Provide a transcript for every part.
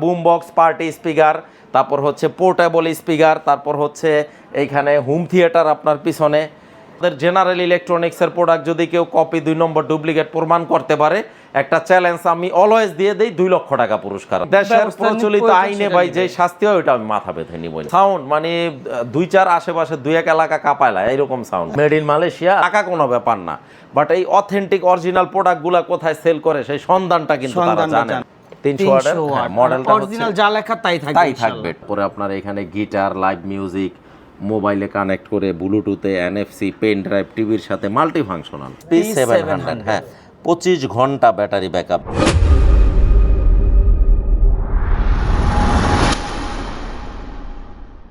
Broom box party speaker তারপর হচ্ছে portable speaker তারপর হচ্ছে এইখানে হোম থিয়েটার আপনার পিছনে। আমাদের জেনারেল ইলেকট্রনিক্সের প্রোডাক্ট যদি কেউ কপি দুই নম্বর ডুপ্লিকেট প্রমাণ করতে পারে একটা চ্যালেঞ্জ আমি অলওয়েজ দিয়ে দেই দুই লক্ষ টাকা পুরস্কার। দেশের প্রচলিত আইনে ভাই যে শাস্তি হয় ওটা আমি মাথা বেঁধে নিব সাউন্ড মানে দুই চার আশেপাশে দুই এক এলাকা কাঁপায়লা এইরকম সাউন্ড মেড ইন মালয়েশিয়া টাকা কোনো ব্যাপার না। বাট এই অথেন্টিক অরিজিনাল প্রোডাক্টগুলা কোথায় সেল করে সেই সন্ধানটা কিন্তু তারা জানে। জানে। তিনশো মডেলটা অরিজিনাল যা লেখা তাই থাকবে তাই থাকবে। পরে আপনার এখানে গিটার লাইভ মিউজিক মোবাইলে কানেক্ট করে ব্লুটুথে এনএফসি পেন ড্রাইভ টিভির সাথে multi functional P seven hundred হ্যাঁ। পঁচিশ ঘণ্টা ব্যাটারি ব্যাকআপ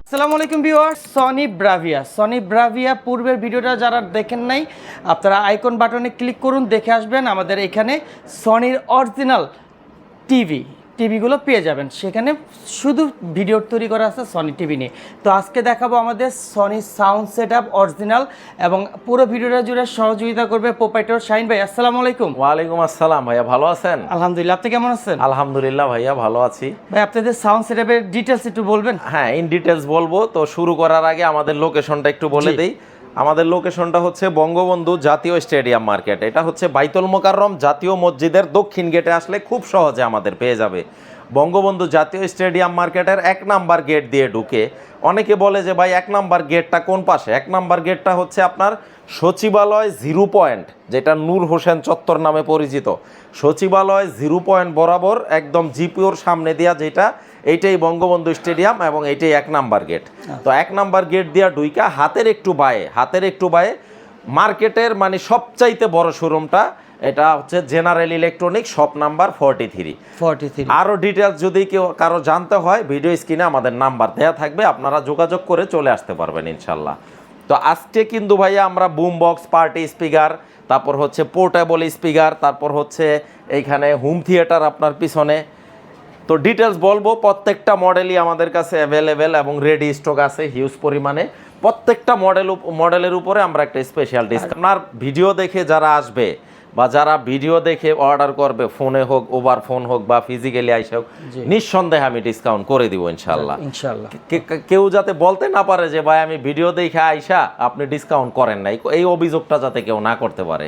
আসসালামু আলাইকুম viewers Sony Bravia Sony Bravia পূর্বের ভিডিওটা যারা দেখেন নাই আপনারা আইকন বাটনে ক্লিক করুন দেখে আসবেন আমাদের এখানে সনির অরিজিনাল টিভি টিভিগুলো পেয়ে যাবেন। সেখানে শুধু ভিডিও তৈরি করা আছে সনি টিভি নিয়ে। তো আজকে দেখাবো আমাদের Sony sound set up original এবং পুরো ভিডিওটা জুড়ে সহযোগিতা করবে প্রোপাইটর শাহিন ভাই। আসসালামু আলাইকুম। ওয়ালাইকুম আসসালাম ভাইয়া ভালো আছেন? আলহামদুলিল্লাহ আপনি কেমন আছেন? আলহামদুলিল্লাহ ভাইয়া ভালো আছি। ভাই আপনাদের সাউন্ড সেট আপের ডিটেলস একটু বলবেন? হ্যাঁ ইন ডিটেলস বলব। তো শুরু করার আগে আমাদের লোকেশনটা একটু বলে। দেই। আমাদের লোকেশনটা হচ্ছে বঙ্গবন্ধু জাতীয় স্টেডিয়াম মার্কেট। এটা হচ্ছে বাইতুল মোকাররম জাতীয় মসজিদের দক্ষিণ গেটে আসলে খুব সহজে আমাদের পেয়ে যাবে। বঙ্গবন্ধু জাতীয় স্টেডিয়াম মার্কেটের এক নাম্বার গেট দিয়ে ঢুকে অনেকে বলে যে ভাই, এক নাম্বার গেটটা কোন পাশে? এক নাম্বার গেটটা হচ্ছে আপনার সচিবালয় জিরো পয়েন্ট, যেটা নূর হোসেন চত্বর নামে পরিচিত। সচিবালয় জিরো পয়েন্ট বরাবর একদম জিপিওর সামনে দেওয়া যেটা এইটাই বঙ্গবন্ধু স্টেডিয়াম এবং এইটাই এক নাম্বার গেট। তো এক নাম্বার গেট দিয়া ডুইকা হাতের একটু বায়ে হাতের একটু বায়ে মার্কেটের মানে সবচাইতে বড় শোরুমটা এটা হচ্ছে general electronic shop number forty three forty three আরও ডিটেলস যদি কেউ কারও জানতে হয় ভিডিও স্ক্রিনে আমাদের নাম্বার দেয়া থাকবে আপনারা যোগাযোগ করে চলে আসতে পারবেন ইনশাল্লাহ। তো আজকে কিন্তু ভাইয়া আমরা বুম বক্স পার্টি স্পিকার তারপর হচ্ছে পোর্টেবল স্পিকার তারপর হচ্ছে এইখানে হোম থিয়েটার আপনার পিছনে তো ডিটেলস বলব প্রত্যেকটা মডেলই আমাদের কাছে অ্যাভেলেবেল এবং রেডি স্টক আছে হিউজ পরিমাণে। প্রত্যেকটা মডেল মডেলের উপরে আমরা একটা স্পেশাল ডিসকাউন্ট আপনার ভিডিও দেখে যারা আসবে বা যারা ভিডিও দেখে অর্ডার করবে ফোনে হোক ওভার ফোন হোক বা ফিজিক্যালি আইসে হোক নিঃসন্দেহে আমি ডিসকাউন্ট করে দিব ইনশাল্লাহ কে- কেউ যাতে বলতে না পারে যে ভাই আমি ভিডিও দেখে আইসা আপনি ডিসকাউন্ট করেন নাই। এই অভিযোগটা যাতে কেউ না করতে পারে।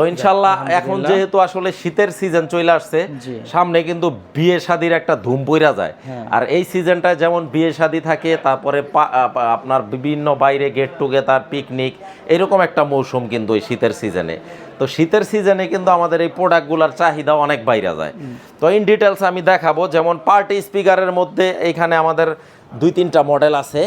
তো ইনশাল্লাহ এখন যেহেতু আসলে শীতের সিজন চলে আসছে সামনে কিন্তু বিয়ে শাদির একটা ধুম পইরা যায়। হ্যাঁ। আর এই সিজনটায় যেমন বিয়ে শাদি থাকে তারপরে পা- আপনার বিভিন্ন বাইরে গেট টুগেদার পিকনিক এরকম একটা মৌসুম কিন্তু এই শীতের সিজনে তো শীতের সিজনে কিন্তু আমাদের এই প্রোডাক্টগুলোর চাহিদা অনেক বাইরে যায়। তো ইন ডিটেলস আমি দেখাবো যেমন পার্টি স্পিকারের মধ্যে এইখানে আমাদের দুই তিনটা মডেল আছে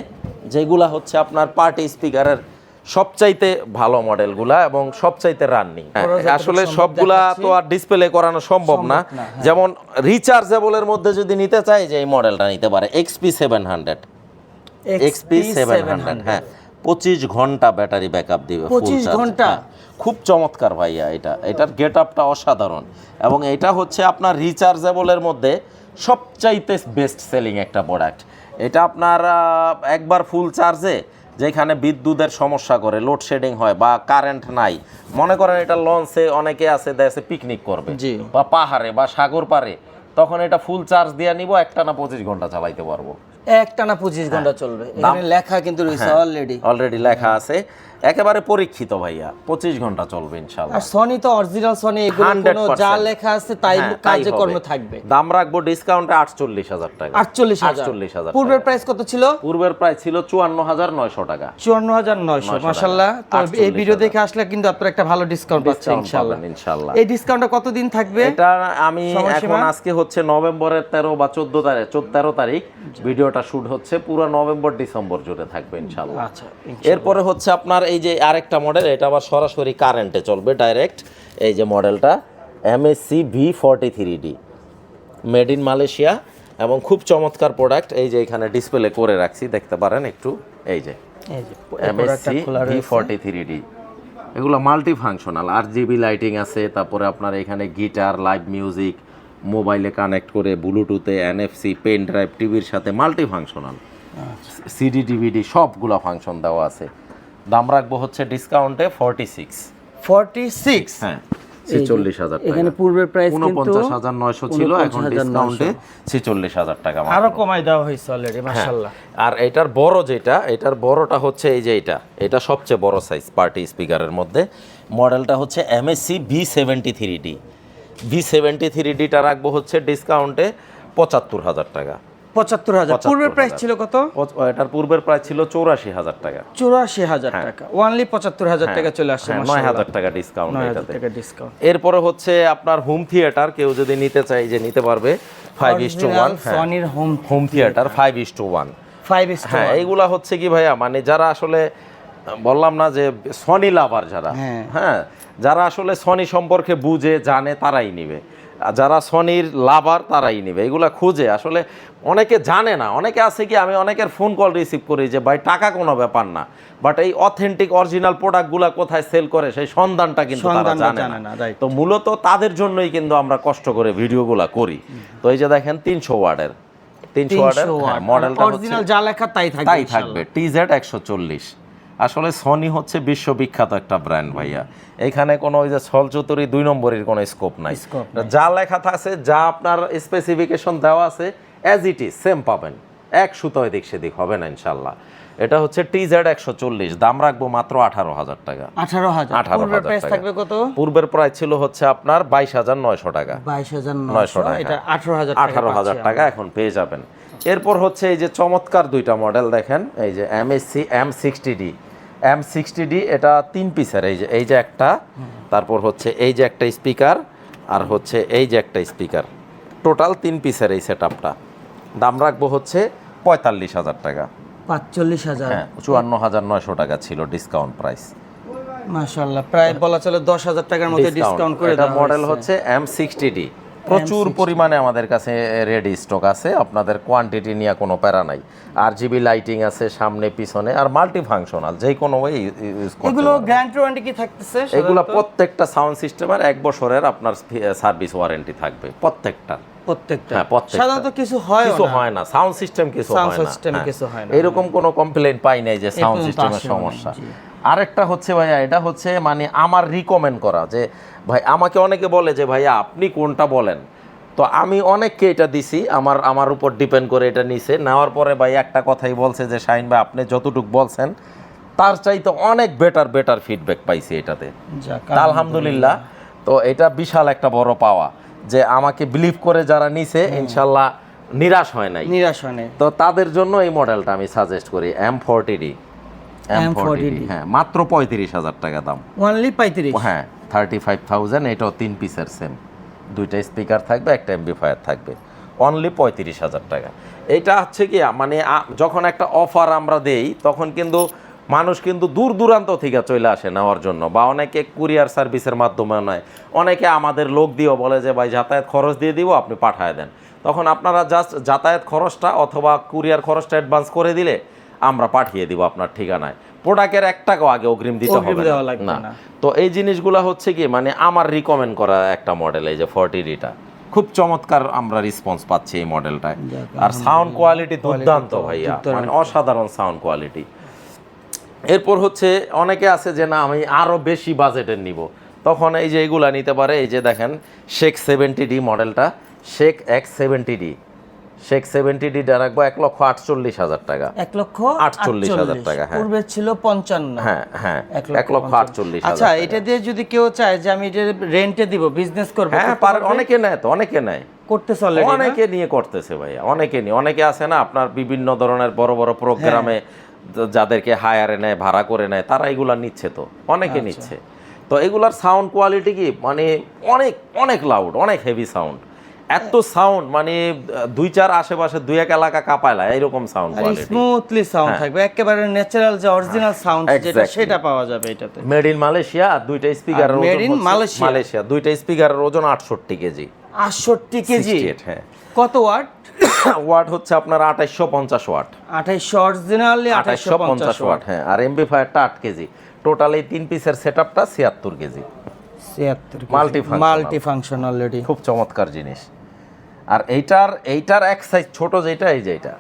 যেগুলা হচ্ছে আপনার পার্টি স্পিকারের সবচাইতে ভালো মডেলগুলা এবং সবচাইতে রানিং। ওরা আসলে সবগুলা তো আর ডিসপ্লে করানো সম্ভব না। সম্ভব না, হ্যাঁ। যেমন রিচার্জেবলের মধ্যে যদি নিতে চাই যে এই মডেলটা নিতে পারে XP seven hundred XP seven hundred হ্যাঁ। পঁচিশ ঘণ্টা ব্যাটারি ব্যাকআপ দিবে পঁচিশ ঘণ্টা? হ্যাঁ। খুব চমৎকার ভাইয়া এটা। এটার গেট আপটা অসাধারণ। এবং এটা হচ্ছে আপনার রিচার্জেবলের মধ্যে সবচাইতে বেস্ট সেলিং একটা প্রোডাক্ট এটা আপনার একবার ফুল চার্জে যেখানে বিদ্যুতের সমস্যা করে লোডশেডিং হয় বা কারেন্ট নাই। মনে করেন এটা লঞ্চে অনেকে আছে দেশে পিকনিক করবে। বা পাহাড়ে বা সাগর পারে তখন এটা ফুল চার্জ দিয়ে নিব একটা না পঁচিশ ঘণ্টা চালাইতে পারব। একটানা পঁচিশ ঘণ্টা চলবে। এখানে লেখা কিন্তু রয়েছে হ্যাঁ। অলরেডি অলরেডি লেখা আছে। একেবারে পরীক্ষিত ভাইয়া। পঁচিশ ঘণ্টা চলবে ইনশাল্লাহ আর সনি তো অরিজিনাল সনি এগুলো যা লেখা আছে তাই হ্যাঁ, কাজে। থাকবে। দাম রাখব ডিসকাউন্টে আটচল্লিশ হাজার টাকা। আটচল্লিশ আটচল্লিশ হাজার পূর্বের প্রাইস কত ছিল? পূর্বের প্রায় ছিল চুয়ান্ন হাজার নয়শো টাকা। চুয়ান্ন হাজার নয়শো মাসাল্লাহ তো এই ভিডিও দেখে আসলে কিন্তু আপনার একটা ভালো ডিসকাউন্ট ইনশাল্লাহ ইনশাল্লাহ এই ডিসকাউন্টটা কতদিন থাকবে? এটা আমি এখন আজকে হচ্ছে নভেম্বরের তেরো বা চোদ্দ তারিখ তেরো তারিখ ভিডিওটা শুট হচ্ছে পুরো নভেম্বর ডিসেম্বর জুড়ে থাকবে ইনশাল্লাহ আচ্ছা এরপরে হচ্ছে আপনার এই যে আরেকটা মডেল এটা আবার সরাসরি কারেন্টে চলবে ডাইরেক্ট এই যে মডেলটা MSC V forty three D made in Malaysia এবং খুব চমৎকার প্রোডাক্ট এই যে এখানে ডিসপ্লে করে রাখছি দেখতে পারেন একটু এই যে MSC V forty three D এগুলো মাল্টি ফাংশনাল আর জিবি লাইটিং আছে তারপরে আপনার এখানে গিটার লাইভ মিউজিক মোবাইলে কানেক্ট করে ব্লুটুথে এনএফসি পেন ড্রাইভ টিভির সাথে মাল্টি ফাংশনাল সিডি ডিভিডি সবগুলো ফাংশন দেওয়া আছে। দাম রাখব হচ্ছে ডিসকাউন্টে ফর্টি সিক্স ফর্টি সিক্স হ্যাঁ ছেচল্লিশ হাজার এখানে পূর্বের প্রাইস উনপঞ্চাশ হাজার নয়শো ছিল এখন ডিসকাউন্টে ছেচল্লিশ হাজার টাকা। আরও কমাই দেওয়া হয়েছে অলরেডি মাশাআল্লাহ। আর এটার বড় যেটা এটার বড়টা হচ্ছে এই যে এটা। এটা সবচেয়ে বড় সাইজ পার্টি স্পিকারের মধ্যে। মডেলটা হচ্ছে MSC B seventy three D B seventy three ডিটা রাখব হচ্ছে ডিসকাউন্টে পঁচাত্তর হাজার টাকা। পঁচাত্তর হাজার। পূর্বের প্রাইস ছিল কত? এটার পূর্বের প্রাইস ছিল চৌরাশি হাজার টাকা। চুরাশি হাজার টাকা। ওনলি পঁচাত্তর হাজার টাকা চলে আসছে হ্যাঁ, নয় হাজার টাকা ডিসকাউন্ট টাকা ডিসকাউন্ট এরপরে হচ্ছে আপনার হোম থিয়েটার কেউ যদি নিতে চাই যে নিতে পারবে five is to one সনির home home theatre five is to one five হ্যাঁ এইগুলা হচ্ছে কি ভাইয়া মানে যারা আসলে বললাম না যে সনি লাভার যারা। হ্যাঁ। হ্যাঁ যারা আসলে সনি সম্পর্কে বুঝে জানে তারাই নিবে। যারা সনির লাভার তারাই নিবে। এগুলা খুঁজে। আসলে অনেকে জানে না। অনেকে আছে কি আমি অনেকের ফোন কল রিসিভ করি যে ভাই টাকা কোনো ব্যাপার না। বাট এই অথেন্টিক অরিজিনাল প্রোডাক্টগুলা কোথায় সেল করে সেই সন্ধানটা কিন্তু তারা জানে না। তো মূলত তাদের জন্যই কিন্তু আমরা কষ্ট করে ভিডিওগুলা করি। তো এই যে দেখেন তিনশো ওয়ার্ডের। তিনশো ওয়ার্ডের মডেলটা অরিজিনাল যা লেখা তাই থাকবে তাই থাকবে টিজেড একশো চল্লিশ। আসলে সনি হচ্ছে বিশ্ববিখ্যাত একটা ব্র্যান্ড ভাইয়া। এখানে কোনো ওই যে ছলচতুরি দুই নম্বরের কোনো স্কোপ নাই। যা লেখা থাকছে যা আপনার স্পেসিফিকেশন দেওয়া আছে অ্যাজ ইট ইজ সেম পাবেন। এক সুতো এদিক সেদিক হবে না ইনশাল্লাহ। এটা হচ্ছে টিজেড একশো চল্লিশ দাম রাখব মাত্র আঠারো হাজার টাকা। আঠারো হাজার। 18,000 পূর্বের প্রাইস থাকবে কত? পূর্বের প্রাইস ছিল হচ্ছে আপনার বাইশ হাজার নয়শো টাকা। বাইশ হাজার নয়শো টাকা। আঠারো হাজার আঠারো হাজার টাকা এখন পেয়ে যাবেন। এরপর হচ্ছে এই যে চমৎকার দুইটা মডেল দেখেন এই যে M SC M sixty D M sixty D এটা তিন পিসের এই যে এই যে একটা তারপর হচ্ছে এই যে একটা স্পিকার আর হচ্ছে এই যে একটা স্পিকার টোটাল তিন পিসের এই সেট আপটা দাম রাখব হচ্ছে পঁয়তাল্লিশ হাজার টাকা। পাঁচচল্লিশ হাজার। হ্যাঁ চুয়ান্ন হাজার নয়শো টাকা ছিল ডিসকাউন্ট প্রাইস মাশাল্লাহ প্রায় বলা চলে দশ হাজার টাকার মধ্যে ডিসকাউন্ট করে এটা দেওয়া মডেল হচ্ছে এম সিক্সটি ডি প্রচুর পরিমাণে আমাদের কাছে রেডি স্টক আছে আপনাদের কোয়ান্টিটি নিয়ে কোনো প্যারা নাই। আর জিবি লাইটিং আছে সামনে পিছনে আর মাল্টি ফাংশনাল যে কোনো ওয়ে ইউজ করতে এগুলো গ্যারান্টি ওয়ারেন্টি কি থাকতেছে এগুলো প্রত্যেকটা সাউন্ড সিস্টেমের এক বছরের আপনার সার্ভিস ওয়ারেন্টি থাকবে প্রত্যেকটা। প্রত্যেকটা। হ্যাঁ, সাধারণত কিছু হয় কিছু হয় না। সাউন্ড সিস্টেম কিছু হয় না। system হ্যাঁ। কিছু হয় না, এরকম কোনো কমপ্লেইন পাই নাই যে সাউন্ড সিস্টেমের সমস্যা। আরেকটা হচ্ছে ভাইয়া এটা হচ্ছে মানে আমার রিকমেন্ড করা যে ভাই আমাকে অনেকে বলে যে ভাইয়া আপনি কোনটা বলেন? তো আমি অনেককে এটা দিছি আমার আমার উপর ডিপেন্ড করে এটা নিছে। নেওয়ার পরে ভাই একটা কথাই বলছে যে শাহিন ভাই আপনি যতটুকু বলছেন তার চাইতে অনেক বেটার বেটার ফিডব্যাক পাইছি এটাতে। আলহামদুলিল্লাহ। তো এটা বিশাল একটা বড় পাওয়া। যে আমাকে বিলিভ করে যারা নিছে ইনশাল্লাহ নিরাশ হয় নাই। নিরাশ হয় নাই। তো তাদের জন্য এই মডেলটা আমি সাজেস্ট করি M forty D M forty M40D হ্যাঁ মাত্র পঁয়ত্রিশ হাজার টাকা দাম। অনলি পঁয়ত্রিশ। হ্যাঁ থার্টি ফাইভ থাউজেন্ড এটাও তিন পিসের সেম দুইটা স্পিকার থাকবে একটা এমবিফায়ার থাকবে। অনলি পঁয়ত্রিশ হাজার টাকা। এটা হচ্ছে কি মানে যখন একটা অফার আমরা দেই তখন কিন্তু মানুষ কিন্তু দূর দূরান্ত থেকে চলে আসে নেওয়ার জন্য বা অনেকে কুরিয়ার সার্ভিসের মাধ্যমে নয়। অনেকে আমাদের লোক দিয়েও বলে যে ভাই যাতায়াত খরচ দিয়ে দিব আপনি পাঠায় দেন। তখন আপনারা জাস্ট যাতায়াত খরচটা অথবা কুরিয়ার খরচটা অ্যাডভান্স করে দিলে আমরা পাঠিয়ে দিব আপনার ঠিকানায়। প্রোডাক্টের এক টাকাও আগে অগ্রিম দিতে হবে না। তো এই জিনিসগুলো হচ্ছে কি মানে আমার রিকমেন্ড করা একটা মডেল এই যে ফর্টি ডিটা খুব চমৎকার আমরা রেসপন্স পাচ্ছি এই মডেলটায় আর সাউন্ড কোয়ালিটি দুর্দান্ত ভাইয়া। মানে অসাধারণ সাউন্ড কোয়ালিটি এরপর হচ্ছে অনেকে আছে যে না আমি আরও বেশি বাজেটের নিব। তখন এই যে এগুলা নিতে পারে এই যে দেখেন শেখ সেভেন্টি ডি মডেলটা shake X seventy D. Shake seventy ডিটা রাখব এক লক্ষ আটচল্লিশ হাজার টাকা। এক লক্ষ আটচল্লিশ হাজার টাকা, হ্যাঁ। পূর্বে ছিল পঞ্চান্ন। হ্যাঁ হ্যাঁ এক লক্ষ আটচল্লিশ আচ্ছা এটা দিয়ে যদি কেউ চায় যে আমি এটা রেন্টে দিব বিজনেস করব হ্যাঁ পারে? অনেকে নেয় তো অনেকে নেয়। করতেছে অনেকে নিয়ে করতেছে ভাইয়া অনেকে নিয়ে। অনেকে আছে না আপনার বিভিন্ন ধরনের বড় বড় প্রোগ্রামে যাদেরকে হায়ারে নেয় ভাড়া করে নেয় তারা এগুলা নিচ্ছে তো অনেকে আচ্ছা। নিচ্ছে। তো এগুলার সাউন্ড কোয়ালিটি কি? মানে অনেক অনেক লাউড অনেক হেভি সাউন্ড এত সাউন্ড মানে দুই চার আশেপাশে দুই এক এলাকা কাঁপায়লা এরকম সাউন্ড স্মুথলি সাউন্ড থাকবে একেবারে ন্যাচারাল যে অরিজিনাল সাউন্ড যেটা হ্যাঁ। সেটা পাওয়া যাবে এটাতে। মেড ইন মালয়েশিয়া দুইটা স্পিকারের in Malaysia। মালয়েশিয়া দুইটা স্পিকারের ওজন আটষট্টি কেজি। আটষট্টি কেজি? 68, হ্যাঁ। কত ওয়াট? ওয়াট হচ্ছে আপনার আঠাইশশো পঞ্চাশ ওয়াট। আঠাইশশো অরিজিনালি আঠাইশশো আঠাইশশো পঞ্চাশ ওয়াট। হ্যাঁ। আর এমবি ফায়ারটা আট কেজি। টোটাল এই তিন পিসের সেট আপটা ছিয়াত্তর কেজি। ছিয়াত্তর Multifunctional। মাল্টি ফাংশন অলরেডি খুব চমৎকার জিনিস। আর এইটার এইটার এক সাইজ ছোট যেটা এই যে এটা।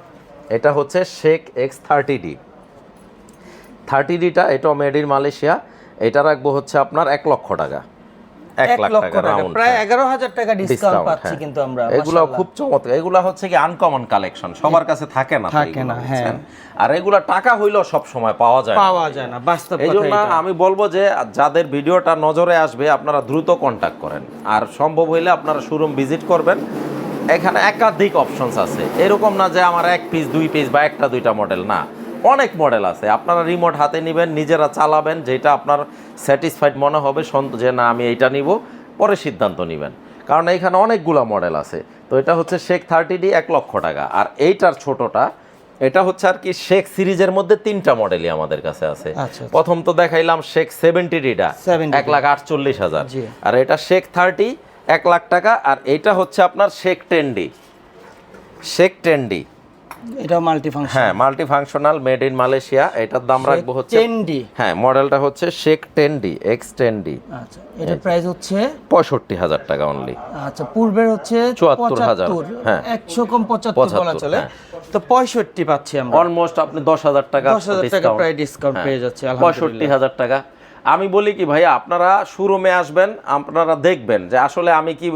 এটা হচ্ছে shake X thirty D thirty ডিটা এটাও মেড ইন মালয়েশিয়া এটা রাখব হচ্ছে আপনার এক লক্ষ টাকা। এক লাখ টাকা রাউন্ড প্রায় এগারো হাজার টাকা ডিসকাউন্ট পাচ্ছি। কিন্তু আমরা এগুলো খুব চমৎকার। এগুলো হচ্ছে কি আনকমন কালেকশন সবার কাছে থাকে না থাকে না, হ্যাঁ। আর এগুলো টাকা হইলেও সব সময় পাওয়া যায় পাওয়া যায় না বাস্তব এই জন্য আমি বলব যে যাদের ভিডিওটা নজরে আসবে আপনারা দ্রুত কন্টাক্ট করেন। আর সম্ভব হইলে আপনারা শোরুম ভিজিট করবেন। এখানে একাধিক অপশনস আছে। এরকম না যে আমার এক পিস দুই পিস বা একটা দুইটা মডেল না। অনেক মডেল আছে। আপনারা রিমোট হাতে নেবেন নিজেরা চালাবেন যেটা আপনার স্যাটিসফাইড মনে হবে সন্ত- যে না আমি এইটা নিব পরে সিদ্ধান্ত নেবেন। কারণ এখানে অনেকগুলা মডেল আছে। তো এটা হচ্ছে শেখ থার্টি ডি এক লক্ষ টাকা। আর এইটার ছোটটা এটা হচ্ছে আর কি শেখ সিরিজের মধ্যে তিনটা মডেলই আমাদের কাছে আছে। আচ্ছা, আচ্ছা। প্রথম তো দেখাইলাম শেখ সেভেন্টি ডিটা 70 এক লাখ আটচল্লিশ হাজার। আর এটা শেখ থার্টি এক লাখ টাকা। আর এটা হচ্ছে আপনার shake ten D shake ten D এটা মাল্টি ফাংশন হ্যাঁ multi functional made in Malaysia এটার দাম রাখব হচ্ছে টেন ডি হ্যাঁ মডেলটা হচ্ছে ten D X ten D আচ্ছা এটার প্রাইস হচ্ছে পঁয়ষট্টি হাজার টাকা অনলি আচ্ছা পূর্বের হচ্ছে 74,000 হ্যাঁ। একশো কম পঁচাত্তর বলা চলে হ্যাঁ। তো পঁয়ষট্টি পাচ্ছি আমরা অলমোস্ট আপনি দশ হাজার টাকা 10,000 টাকা। প্রায় হ্যাঁ, পেয়ে যাচ্ছে, আলহামদুলিল্লাহ। হাজার টাকা আমি বলি কি, ভাইয়া, আপনারা শুরুমে আসবেন, আপনারা দেখবেন যে আসলে আমি কি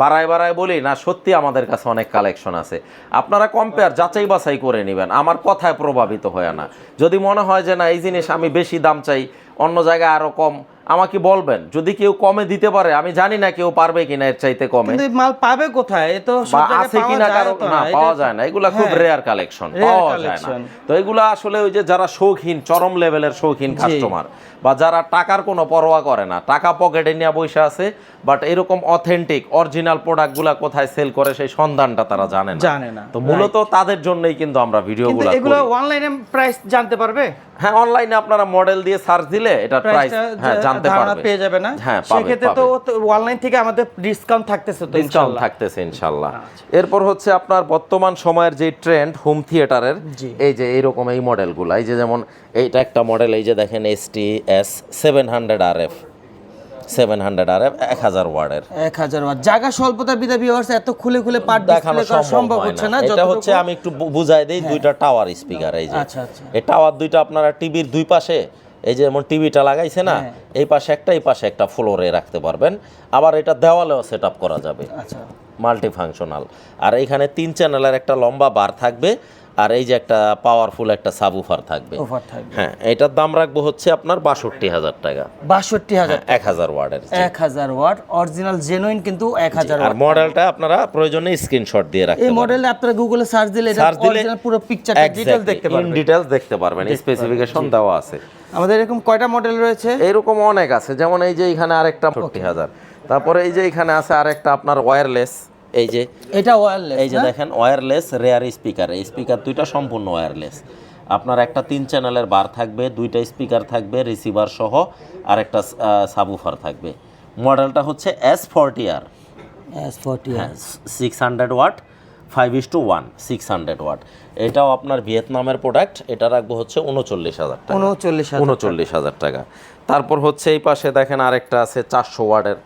বাড়ায় বাড়ায় বলি না সত্যি আমাদের কাছে অনেক কালেকশন আছে। আপনারা কম্পেয়ার যাচাই বাছাই করে নেবেন, আমার কথায় প্রভাবিত হয় না। যদি মনে হয় যে না, এই জিনিস আমি বেশি দাম চাই, অন্য জায়গায় আরও কম আমাকে বলবেন যদি কেউ কমে দিতে পারে আমি জানি না কেউ পারবে কিনা এর চাইতে কমে। মাল পাবে কোথায়? এ তো আছে কিনা না পাওয়া যায় না। এগুলা খুব হ্যাঁ। রেয়ার কালেকশন পাওয়া যায় না। তো এগুলা আসলে ওই যে যারা শৌখিন চরম লেভেলের শৌখিন কাস্টমার বা যারা টাকার কোনো পরোয়া করে না টাকা পকেটে নিয়ে বসে আছে বাট এরকম অথেন্টিক অরিজিনাল প্রোডাক্টগুলা কোথায় সেল করে সেই সন্ধানটা তারা জানে না। জানে না তো মূলত তাদের জন্যই কিন্তু আমরা ভিডিওগুলো এগুলো অনলাইনে প্রাইস জানতে পারবে? হ্যাঁ অনলাইনে আপনারা মডেল দিয়ে সার্চ দিলে এটা প্রাইস হ্যাঁ জানতে পারবে। পেয়ে যাবে না। হ্যাঁ সেক্ষেত্রে তো অনলাইন থেকে আমাদের ডিসকাউন্ট থাকতেছে তো ডিসকাউন্ট থাকতেছে ইনশাল্লাহ। এরপর হচ্ছে আপনার বর্তমান সময়ের যে ট্রেন্ড হোম থিয়েটারের এই যে এইরকম এই মডেলগুলো এই যে যেমন এইটা একটা মডেল এই যে দেখেন S T S seven hundred R F seven hundred R এক হাজার ওয়ার্ডের এক হাজার ওয়াট জায়গা স্বল্পতার বিধা ভিউয়ার্স এত খুলে খুলে পার্ট দেখানো সম্ভব হচ্ছে না। এটা হচ্ছে আমি একটু বুঝাই দিই দুইটা টাওয়ার স্পিকার এই যে। আচ্ছা, আচ্ছা। এই টাওয়ার দুইটা আপনারা টিভির দুই পাশে এই যে যেমন টিভিটা লাগাইছে না হ্যাঁ। এই পাশে একটা এই পাশে একটা ফ্লোরে রাখতে পারবেন। আবার এটা দেওয়ালেও সেট করা যাবে। আচ্ছা। মাল্টি ফাংশনাল আর এইখানে তিন চ্যানেলের একটা লম্বা বার থাকবে। আর এই যে একটা পাওয়ারফুল একটা সাবুফার থাকবে। হ্যাঁ এটার দাম রাখব হচ্ছে আপনার বাষট্টি হাজার টাকা। বাষট্টি হাজার এক হাজার ওয়ার্ডের এক হাজার ওয়াট অরিজিনাল জেনুইন কিন্তু এক হাজার আর মডেলটা আপনারা প্রয়োজনে স্ক্রিনশট দিয়ে রাখতে এই মডেলে আপনারা গুগলে সার্চ দিলে সার্চ দিলে পুরো পিকচারটা ডিটেইলস দেখতে পারবেন। ডিটেলস দেখতে পারবেন স্পেসিফিকেশন দেওয়া আছে। আমাদের এরকম কয়টা মডেল রয়েছে? এরকম অনেক আছে যেমন এই যে এখানে আরেকটা ফোরটি হাজার। তারপরে এই যে এখানে আছে আরেকটা আপনার ওয়্যারলেস এই যে এটা ওয়্যারলেস এই যে দেখেন ওয়্যারলেস রেয়ার স্পিকার এই স্পিকার দুইটা সম্পূর্ণ ওয়্যারলেস আপনার একটা তিন চ্যানেলের বার থাকবে দুইটা স্পিকার থাকবে রিসিভার সহ আর একটা সাবুফার থাকবে। মডেলটা হচ্ছে S forty R S forty হ্যাঁ six hundred watt five is to one six hundred watt এটাও আপনার ভিয়েতনামের প্রোডাক্ট এটা রাখব হচ্ছে উনচল্লিশ হাজার টাকা। উনচল্লিশ উনচল্লিশ হাজার টাকা। তারপর হচ্ছে এই পাশে দেখেন আরেকটা আছে চারশো ওয়ার্ডের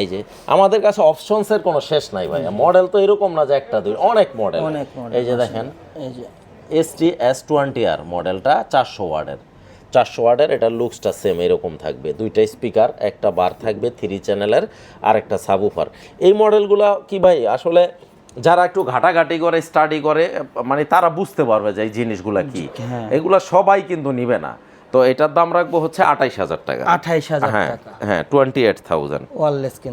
এই যে আমাদের কাছে অপশনসের কোনো শেষ নাই ভাইয়া। মডেল তো এরকম না যে একটা দুই অনেক মডেল অনেক এই যে দেখেন এই যে। S T S twenty R মডেলটা চারশো ওয়ার্ডের। চারশো ওয়ার্ডের এটা লুকসটা সেম এরকম থাকবে। দুইটা স্পিকার একটা বার থাকবে থ্রি চ্যানেলের আর একটা সাবুফার এই মডেলগুলো কি ভাই আসলে যারা একটু ঘাটাঘাটি করে স্টাডি করে মানে তারা বুঝতে পারবে যে এই জিনিসগুলা কি। হ্যাঁ। এগুলা সবাই কিন্তু নিবে না। তো এটার দাম রাখব হচ্ছে আঠাইশ হাজার টাকা। আঠাইশ হাজার হ্যাঁ হ্যাঁ twenty eight thousand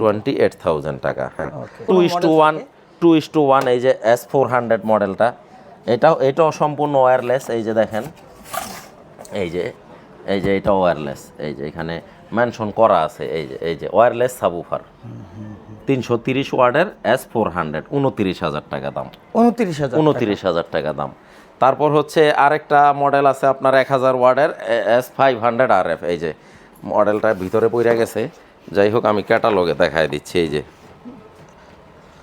twenty eight thousand টাকা হ্যাঁ। Two is to one two is to one এই যে এস ফোর হান্ড্রেড মডেলটা এটাও এটাও সম্পূর্ণ ওয়্যারলেস এই যে দেখেন। এই যে এই যে এটা ওয়্যারলেস এই যে এখানে মেনশন করা আছে এই যে এই যে ওয়্যারলেস সাবুফার তিনশো তিরিশ ওয়ার্ডের এস ফোর হান্ড্রেড উনতিরিশ হাজার টাকা দাম। উনত্রিশ হাজার উনতিরিশ হাজার টাকা দাম। তারপর হচ্ছে আরেকটা মডেল আছে আপনার এক হাজার ওয়ার্ডের S five hundred R F এই যে মডেলটা ভিতরে পড়ে গেছে। যাই হোক আমি ক্যাটালগে দেখাই দিচ্ছি এই যে।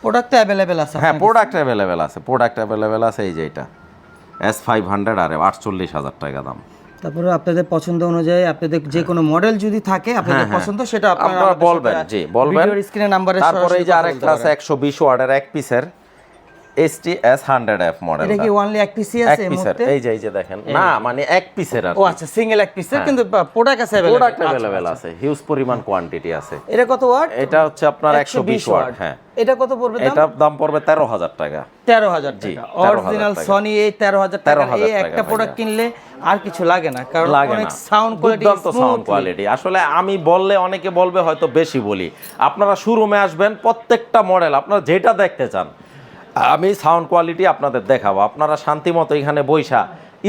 প্রোডাক্ট অ্যাভেলেবেল আছে হ্যাঁ প্রোডাক্ট অ্যাভেলেবেল আছে প্রোডাক্ট অ্যাভেলেবেল আছে এই যে এটা। এস ফাইভ হান্ড্রেড আর আটচল্লিশ হাজার টাকা দাম। তারপরে আপনাদের পছন্দ অনুযায়ী আপনাদের যে কোনো মডেল যদি থাকে আপনাদের হ্যাঁ, হ্যাঁ। পছন্দ সেটা আপনারা বলবেন জি বলবেন। স্ক্রিনে নাম্বারে তারপরে এই যে আরেকটা আছে একশো বিশ ওয়ার্ডের এক পিসের এস হান্ড্রেড এফ মডেল এটা কি এক পিসি আছে এই পিসের এই যে এই যে দেখেন। না মানে এক পিসের আর ও আচ্ছা সিঙ্গেল এক পিসের কিন্তু প্রোডাক্ট আছে। প্রোডাক্ট আচ্ছা, আছে হিউজ পরিমাণ কোয়ান্টিটি আছে। এটা কত ওয়াট এটা হচ্ছে আপনার একশো বিশ ওয়াট হ্যাঁ। এটা কত পড়বে দাম? এটার দাম পড়বে তেরো হাজার টাকা। অরিজিনাল সনি এই টাকা 13,000 একটা প্রোডাক্ট কিনলে আর কিছু লাগে না কারণ লাগে অনেক সাউন্ড কোয়ালিটি সাউন্ড কোয়ালিটি আসলে আমি বললে অনেকে বলবে হয়তো বেশি বলি। আপনারা শোরুমে আসবেন প্রত্যেকটা মডেল আপনারা যেটা দেখতে চান আমি সাউন্ড কোয়ালিটি আপনাদের দেখাবো। আপনারা শান্তি মতো এখানে বৈশা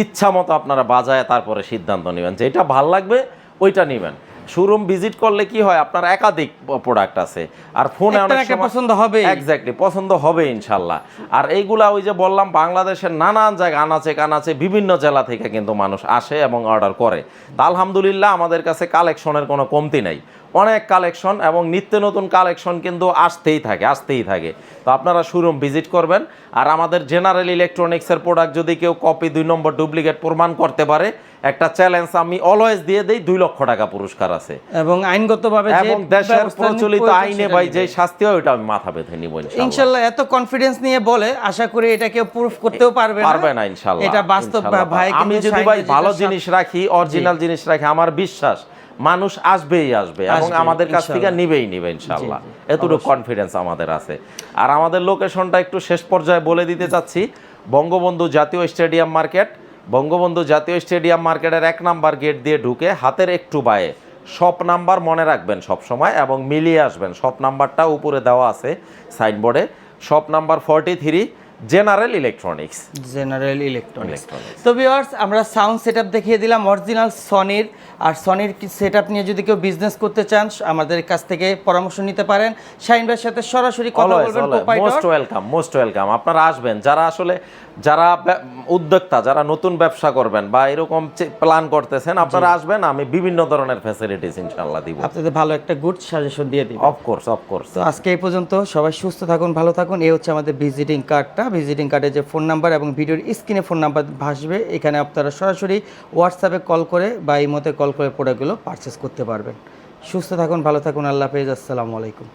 ইচ্ছা মতো আপনারা বাজায় তারপরে সিদ্ধান্ত নেবেন। যেটা ভালো লাগবে, ওইটা নেবেন। শোরুম ভিজিট করলে কি হয়, আপনার একাধিক প্রোডাক্ট আছে। আর ফোনে পছন্দ হবেই। এক্স্যাক্টলি পছন্দ হবে ইনশাল্লাহ। আর এইগুলা ওই যে বললাম বাংলাদেশের নানান জায়গা আনাচে কানাচে বিভিন্ন জেলা থেকে কিন্তু মানুষ আসে এবং অর্ডার করে। তা আলহামদুলিল্লাহ আমাদের কাছে কালেকশনের কোনো কমতি নেই। অনেক কালেকশন এবং নিত্য নতুন কালেকশন কিন্তু আসতেই থাকে আসতেই থাকে। তো আপনারা শোরুম ভিজিট করবেন। আর আমাদের জেনারেল ইলেকট্রনিক্সের প্রোডাক্ট যদি কেউ কপি দুই নম্বর ডুপ্লিকেট প্রমাণ করতে পারে একটা চ্যালেঞ্জ আমি অলওয়েজ দিয়ে দেই দুই লক্ষ টাকা পুরস্কার আছে। এবং আইনগতভাবে যে এবং দেশের প্রচলিত আইনে ভাই। যে শাস্তি হয় ওটা আমি মাথা বেঁধে নিব ইনশাআল্লাহ। ইনশাল্লাহ এত কনফিডেন্স নিয়ে বলে আশা করি এটা কেউ প্রুফ করতেও পারবে না। পারবে না ইনশাআল্লাহ এটা বাস্তব ভাই আমি যদি ভাই ভালো জিনিস রাখি অরিজিনাল জিনিস রাখি আমার বিশ্বাস মানুষ আসবেই আসবে এবং আমাদের কাছ থেকে নিবেই নিবে ইনশাআল্লাহ। এতটুকু কনফিডেন্স আমাদের আছে। আর আমাদের লোকেশনটা একটু শেষ পর্যায়ে বলে দিতে চাচ্ছি বঙ্গবন্ধু জাতীয় স্টেডিয়াম মার্কেট। বঙ্গবন্ধু জাতীয় স্টেডিয়াম মার্কেটের এক নাম্বার গেট দিয়ে ঢুকে হাতের একটু বায়ে। শপ নাম্বার মনে রাখবেন সব সময় এবং মিলিয়ে আসবেন। সব নাম্বারটা উপরে দেওয়া আছে সাইনবোর্ডে। সব number forty three general electronics general electronics তো ভিউয়ার্স আমরা সাউন্ড সেটআপ দেখিয়ে দিলাম অরিজিনাল সনির আর সনির সেটআপ নিয়ে যদি কেউ বিজনেস করতে চান আমাদের কাছ থেকে পরামর্শ নিতে পারেন। শাহিন ভাইয়ের সাথে সরাসরি কথা বলবেন মোস্ট ওয়েলকাম মোস্ট ওয়েলকাম আপনারা আসবেন যারা আসলে যারা উদ্যোক্তা যারা নতুন ব্যবসা করবেন বা এরকম প্ল্যান করতেছেন আপনারা আসবেন আমি বিভিন্ন ধরনের ফ্যাসিলিটিস ইনশাআল্লাহ দিব। আপনাদের ভালো একটা গুড সাজেশন দিয়ে দিই অফকোর্স অফকোর্স তো আজকে এই পর্যন্ত সবাই সুস্থ থাকুন ভালো থাকুন। এই হচ্ছে আমাদের ভিজিটিং কার্ডটা ভিজিটিং কার্ডে যে ফোন নাম্বার এবং ভিডিওর স্ক্রিনে ফোন নাম্বার ভাসবে, এখানে আপনারা সরাসরি হোয়াটসঅ্যাপে কল করে বা এই মতে কল করে প্রোডাক্টগুলো পারচেস করতে পারবেন। সুস্থ থাকুন, ভালো থাকুন, আল্লাহ হাফেজ, আসসালামু আলাইকুম।